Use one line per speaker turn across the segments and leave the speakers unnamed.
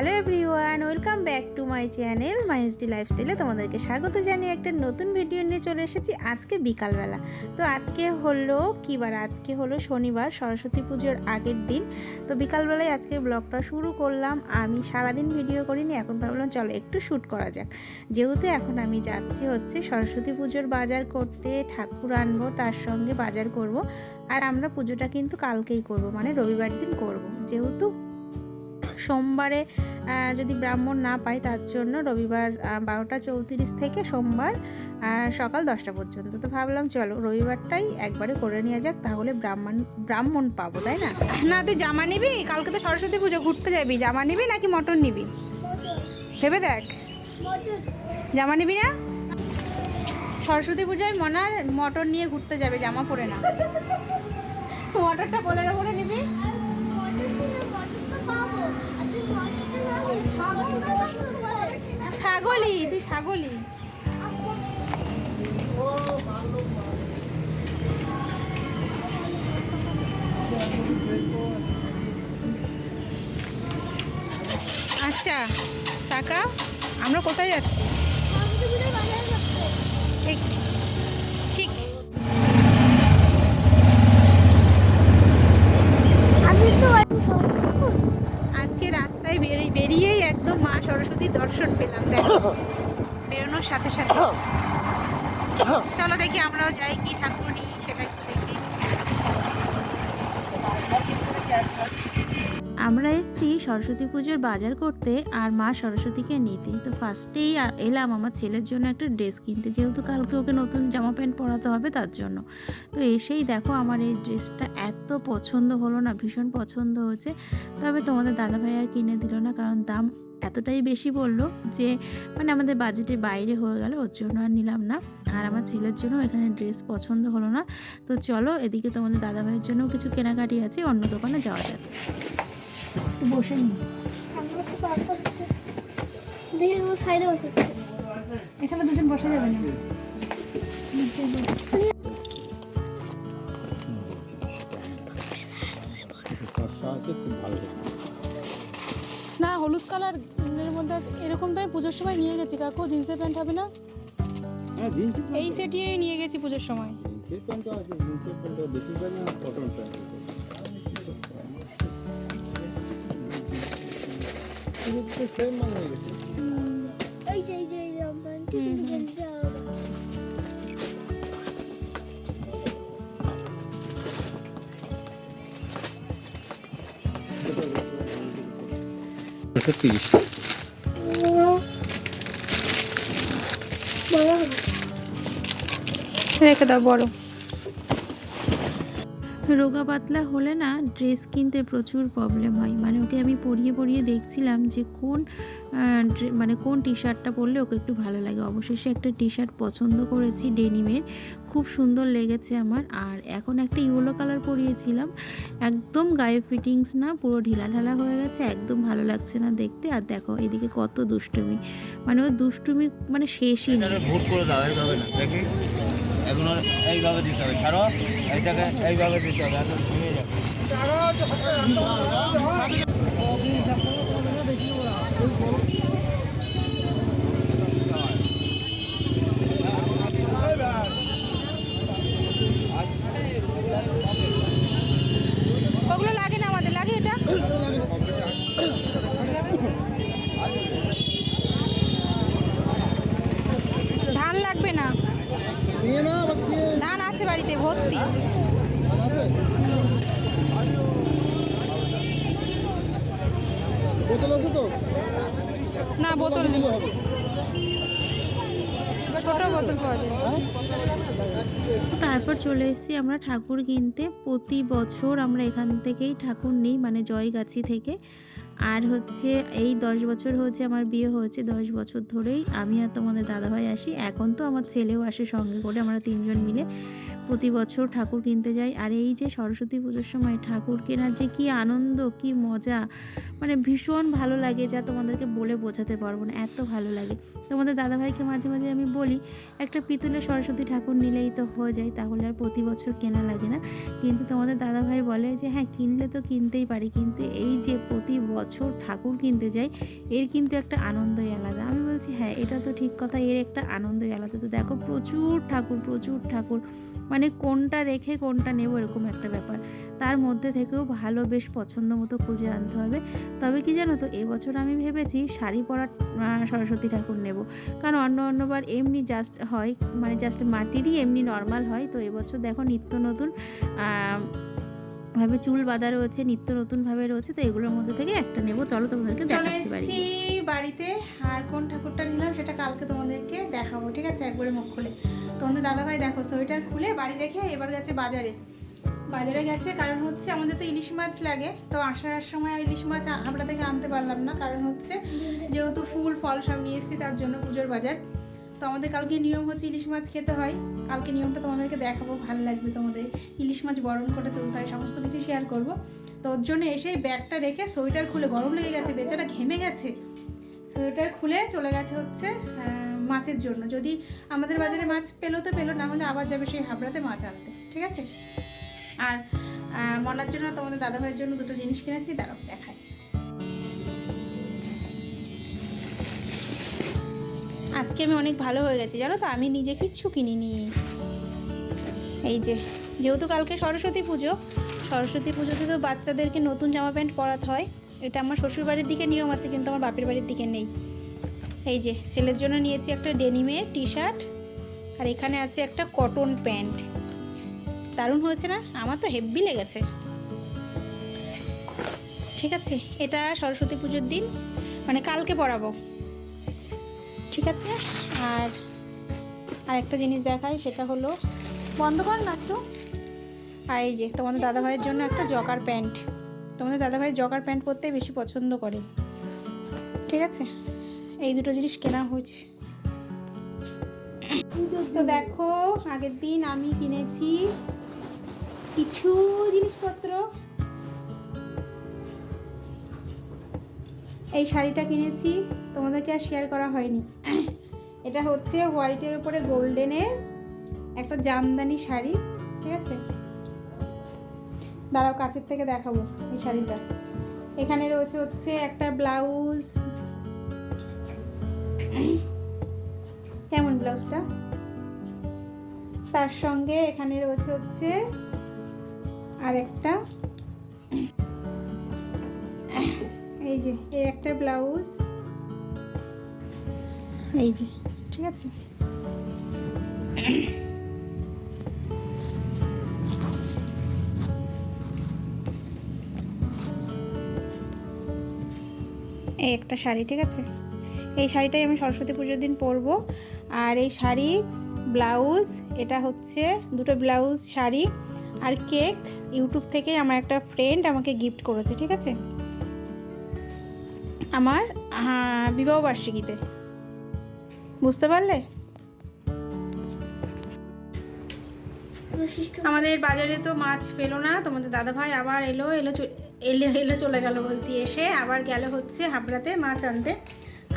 Hello everyone, welcome back to my channel মাইসডি লাইফস্টাইলে তোমাদেরকে স্বাগত জানিয়ে একটা নতুন ভিডিও নিয়ে চলে এসেছি আজকে বিকালবেলা। তো আজকে হলো কী বার? আজকে হলো শনিবার, সরস্বতী পুজোর আগের দিন। তো বিকালবেলায় আজকে ব্লগটা শুরু করলাম। আমি সারাদিন ভিডিও করিনি, এখন ভাবলাম চলো একটু শ্যুট করা যাক। যেহেতু এখন আমি যাচ্ছি হচ্ছে সরস্বতী পুজোর বাজার করতে, ঠাকুর আনব, তার সঙ্গে বাজার করব। আর আমরা পুজোটা কিন্তু কালকেই করব মানে রবিবার দিন করব। যেহেতু সোমবারে যদি ব্রাহ্মণ না পাই তার জন্য রবিবার বারোটা চৌত্রিশ থেকে সোমবার সকাল দশটা পর্যন্ত। তো ভাবলাম চলো রবিবারটাই একবারে করে নেওয়া যাক তাহলে ব্রাহ্মণ ব্রাহ্মণ পাবো তাই না? না তুই জামা নিবি? কালকে তো সরস্বতী পুজো ঘুরতে যাবি? জামা নিবি নাকি মটন নিবি? ভেবে দেখ। জামা নিবি না? সরস্বতী পুজোয় মনা মটন নিয়ে ঘুরতে যাবে জামা পরে না। মটরটা বলে বলে নিবি? ছাগলি তুই ছাগলি। আচ্ছা টাকা আমরা কোথায় যাচ্ছি ঠিক ঠিক আজকে রাস্তায় বেরিয়ে বেরিয়েই একদম মা সরস্বতীর দর্শন পেলাম, দেখো। বেরোনোর সাথে সাথে। চলো দেখি আমরাও যাই কি ঠাকুর নিই সেটা আমরা এসেছি সরস্বতী পুজোর বাজার করতে আর মা সরস্বতীকে নিতে। তো ফার্স্টেই এলাম আমার ছেলের জন্য একটা ড্রেস কিনতে। যেহেতু কালকে ওকে নতুন জামা প্যান্ট পরাতে হবে, তার জন্য। তো এসেই দেখো আমার এই ড্রেসটা এত পছন্দ হলো না, ভীষণ পছন্দ হয়েছে। তবে তোমাদের দাদাভাই আর কিনে দিল না, কারণ দাম এতটাই বেশি বলল যে মানে আমাদের বাজেটের বাইরে হয়ে গেল ওর জন্য আর নিলাম না। আর আমার ছেলের জন্য এখানে ড্রেস পছন্দ হলো না। তো চলো এদিকে তোমাদের দাদাভাইয়ের জন্য কিছু কেনাকাটি আছে অন্য দোকানে যাওয়া যাবে একটু বসে নি এখানে দুজন বসে যাবে না।
আছে খুব ভালো
না হলুদ কালারের মধ্যে আছে এরকম তো আমি পুজোর সময় নিয়ে গেছি কাকু জিন্সের প্যান্ট হবে না
হ্যাঁ
এই সেটিই নিয়ে গেছি পুজোর সময়
হয়ে
এই যে এই যে
তিরিশ
রেখে দাও বড়।
রোগা পাতলা হলে না ড্রেস কিনতে প্রচুর প্রবলেম হয়। মানে ওকে আমি পরিয়ে পরিয়ে দেখছিলাম যে কোন ড্রে- মানে কোন টি শার্টটা পরলে ওকে একটু ভালো লাগে। অবশেষে একটা টি শার্ট পছন্দ করেছি ডেনিমের খুব সুন্দর লেগেছে আমার। আর এখন একটা ইয়েলো কালার পরিয়েছিলাম। একদম গায়ে ফিটিংস না পুরো ঢিলা ঢালা হয়ে গেছে একদম ভালো লাগছে না দেখতে। আর দেখো এদিকে কত দুষ্টুমি। মানে ও দুষ্টুমি মানে শেষই
না দেখি? এখন ওর এইভাবে দিতে হবে। ছাড়ো এইটাকে এইভাবে দিতে হবে এখন ভেঙে যাবে।
লাগবে না।
নিয়ে না
ধান আছে বাড়িতে ভর্তি।
বোতল আছে তো?
না বোতল ছোট বোতল পাওয়া যায়।
তারপর চলে এসেছি আমরা ঠাকুর কিনতে। প্রতি বছর আমরা এখান থেকেই ঠাকুর নিই মানে জয়গাছি থেকে। আর হচ্ছে এই দশ বছর হচ্ছে আমার বিয়ে হয়েছে, দশ বছর ধরেই আমি আর তোমাদের দাদাভাই আসি। এখন তো আমার ছেলেও আসে সঙ্গে করে, আমরা তিনজন মিলে। প্রতি বছর ঠাকুর কিনতে যাই। আর এই যে সরস্বতী পুজোর সময় ঠাকুর কেনার যে কি আনন্দ, কি মজা মানে ভীষণ ভালো লাগে যা তোমাদেরকে বলে বোঝাতে পারব না, এত ভালো লাগে।
তোমাদের দাদাভাইকে মাঝে মাঝে আমি বলি, একটা পিতলের সরস্বতী ঠাকুর নিলেই তো হয়ে যায়, তাহলে আর প্রতি বছর কেনা লাগে না। কিন্তু তোমাদের দাদাভাই বলে যে হ্যাঁ কিনলে তো কিনতেই পারি, কিন্তু এই যে প্রতি বছর ঠাকুর কিনতে যাই, এর কিন্তু একটা আনন্দই আলাদা। আমি বলছি হ্যাঁ এটা তো ঠিক কথা, এর একটা আনন্দই আলাদা। তো দেখো, প্রচুর ঠাকুর প্রচুর ঠাকুর। মানে কোনটা রেখে কোনটা নেব এরকম একটা ব্যাপার। তার মধ্যে থেকেও ভালো বেশ পছন্দ মতো খুঁজে আনতে হবে। তবে কি জানো তো, এবছর আমি ভেবেছি শাড়ি পরা সরস্বতী ঠাকুর নেব। কারণ অন্য অন্যবার এমনি জাস্ট হয় মানে জাস্ট মাটিরই এমনি নর্মাল হয়। তো এবছর দেখো নিত্য নতুন ভাবে চুল বাঁধা রয়েছে নিত্য নতুনভাবে রয়েছে তো এগুলোর মধ্যে থেকে একটা নেব। চলো তোমাদেরকে দেখাচ্ছি বাড়িতে বাড়িতে আর কোন ঠাকুরটা নিলাম সেটা কালকে তোমাদেরকে দেখাবো ঠিক আছে? একবারে মুখ খুলে। তোমাদের দাদাভাই দেখো সোয়েটার খুলে বাড়ি রেখে এবার গেছে বাজারে। বাজারে গেছে কারণ হচ্ছে আমাদের তো ইলিশ মাছ লাগে তো আসার সময় ইলিশ মাছ আমরা থেকে আনতে পারলাম না। কারণ হচ্ছে যেহেতু ফুল ফল সব নিয়ে এসেছি তার জন্য পুজোর বাজার। তো আমাদের কালকে নিয়ম হচ্ছে ইলিশ মাছ খেতে হয়। কালকে নিয়মটা তোমাদেরকে দেখাবো, ভালো লাগবে তোমাদের। ইলিশ মাছ বরণ করে তুলতে হয় সমস্ত কিছু শেয়ার করব। তো ওর জন্য এসেই ব্যাগটা রেখে সোয়েটার খুলে, গরম লেগে গেছে, বেচারা ঘেমে গেছে। সোয়েটার খুলে চলে গেছে হচ্ছে মাছের জন্য। যদি আমাদের বাজারে মাছ পেল তো পেল, না হলে আবার যাবে সেই হাবড়াতে মাছ আনতে। ঠিক আছে? আর মনার জন্য, তোমাদের দাদাভাইয়ের জন্য দুটো জিনিস কিনেছি, দাঁড়াও, দেখাই। আজকে আমি অনেক ভালো হয়ে গেছি, জানো তো? আমি নিজে কিচ্ছু কিনিনি। এই যে, যেহেতু কালকে সরস্বতী পুজো, সরস্বতী পুজোতে তো বাচ্চাদেরকে নতুন জামা প্যান্ট পরাতে হয়। এটা আমার শ্বশুর বাড়ির দিকে নিয়ম আছে, কিন্তু আমার বাপের বাড়ির দিকে নেই। এই যে, ছেলের জন্য নিয়েছি একটা ডেনিমের টি শার্ট আর এখানে আছে একটা কটন প্যান্ট। দারুণ হয়েছে না? আমার তো হেভি লেগেছে। ঠিক আছে, এটা সরস্বতী পুজোর দিন মানে কালকে পরাবো। ঠিক আছে? আর আর একটা জিনিস দেখাই, সেটা হলো, বন্ধ কর না একটু। আর এই যে, তোমাদের দাদাভাইয়ের জন্য একটা জকার প্যান্ট। তোমাদের দাদাভাই জকার প্যান্ট পরতে বেশি পছন্দ করে। ঠিক আছে? এই দুটো জিনিস কেনা হয়েছে। তো দেখো, আগের দিন আমি কিনেছি কিছু জিনিসপত্র। এই শাড়িটা কিনেছি। তোমাদেরকে আর শেয়ার করা হয়নি। এটা হচ্ছে হোয়াইটের উপরে গোল্ডেনের একটা জামদানি শাড়ি, ঠিক আছে? দাঁড়াও, কাছের থেকে দেখাবো এই শাড়িটা। এখানে রয়েছে হচ্ছে একটা ব্লাউজ কেমন ব্লাউজটা তার সঙ্গে এখানে রয়েছে হচ্ছে আর একটা এই যে, এই একটা ব্লাউজ এই যে, ঠিক আছে? এই একটা শাড়ি, ঠিক আছে? এই শাড়িটাই আমি সরস্বতী পুজোর দিন পরবো। আর এই শাড়ি, ব্লাউজ, এটা হচ্ছে দুটো ব্লাউজ শাড়ি আর কেক। ইউটিউব থেকে আমার একটা ফ্রেন্ড আমাকে গিফট করেছে, ঠিক আছে? আমার বিবাহবার্ষিকীতে বুঝতে পারলে? আমাদের বাজারে তো মাছ পেল না, তোমাদের দাদা ভাই আবার এলো এলো এলো এলো চলে গেল বলছি এসে, আবার গেল হচ্ছে হাবড়াতে মাছ আনতে।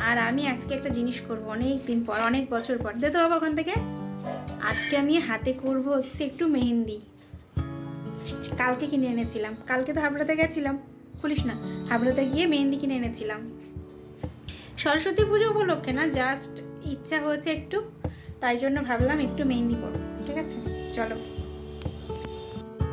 আর আমি আজকে একটা জিনিস করব অনেক দিন পর, অনেক বছর পর। দে তো বাবা ওখান থেকে। আজকে আমি হাতে করব হচ্ছে একটু মেহেন্দি। কালকে কিনে এনেছিলাম। কালকে তো হাবড়াতে গেছিলাম। খুলিস না, হাবড়াতে গিয়ে মেহেন্দি কিনে এনেছিলাম। সরস্বতী পুজো উপলক্ষে না জাস্ট ইচ্ছা হয়েছে একটু, তাই জন্য ভাবলাম একটু মেহেন্দি করব, ঠিক আছে? চলো।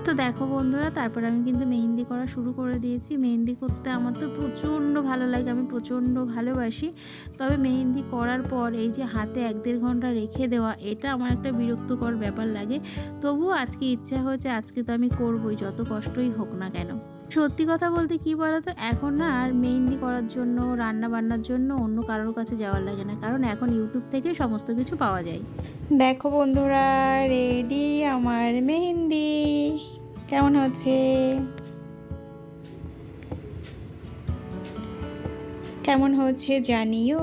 তো দেখো বন্ধুরা, তারপর আমি কিন্তু মেহেন্দি করা শুরু করে দিয়েছি। মেহেন্দি করতে আমার তো প্রচণ্ড ভালো লাগে, আমি প্রচণ্ড ভালোবাসি। তবে মেহেন্দি করার পর এই যে হাতে এক দেড় ঘণ্টা রেখে দেওয়া, এটা আমার একটা বিরক্তকর ব্যাপার লাগে। তবুও আজকে ইচ্ছা হয়েছে, আজকে তো আমি করবই, যত কষ্টই হোক না কেন। সত্যি কথা বলতে কি বলতো? এখন না আর মেহেন্দি করার জন্য রান্না বান্নার জন্য অন্য কারোর কাছে যাওয়ার লাগে না। কারণ এখন ইউটিউব থেকে সমস্ত কিছু পাওয়া যায়। দেখো বন্ধুরা রেডি আমার মেহেন্দি। কেমন হচ্ছে? কেমন হচ্ছে জানিও।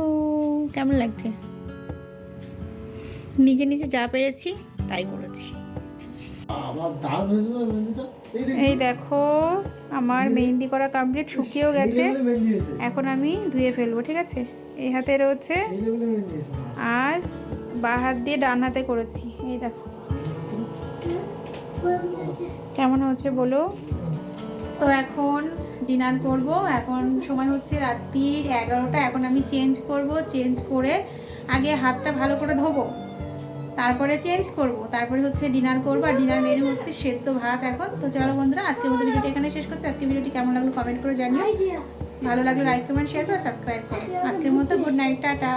কেমন লাগছে? নিজে নিজে যা পেরেছি তাই করেছি।
এই দেখো।
আমার মেহেন্দি করা কমপ্লিট শুকিয়েও গেছে। এখন আমি ধুয়ে ফেলব ঠিক আছে? এই হাতে রয়েছে আর বা হাত দিয়ে ডান হাতে করেছি। এই দেখো। কেমন হচ্ছে বলো? তো এখন ডিনার করব। এখন সময় হচ্ছে রাত্রির এগারোটা। এখন আমি চেঞ্জ করব চেঞ্জ করে আগে হাতটা ভালো করে ধোবো। তারপরে চেঞ্জ করব। তারপরে হচ্ছে ডিনার করব। আর ডিনার মেনু হচ্ছে সেদ্ধ ভাত এখন। তো চলো বন্ধুরা, আজকের মতো ভিডিওটি এখানে শেষ করছি। আজকের ভিডিওটি কেমন লাগল কমেন্ট করে
আইডিয়া
ভালো লাগলে লাইক কমেন্ট শেয়ার করে সাবস্ক্রাইব করো। আজকের মতো গুড নাইট টাটা।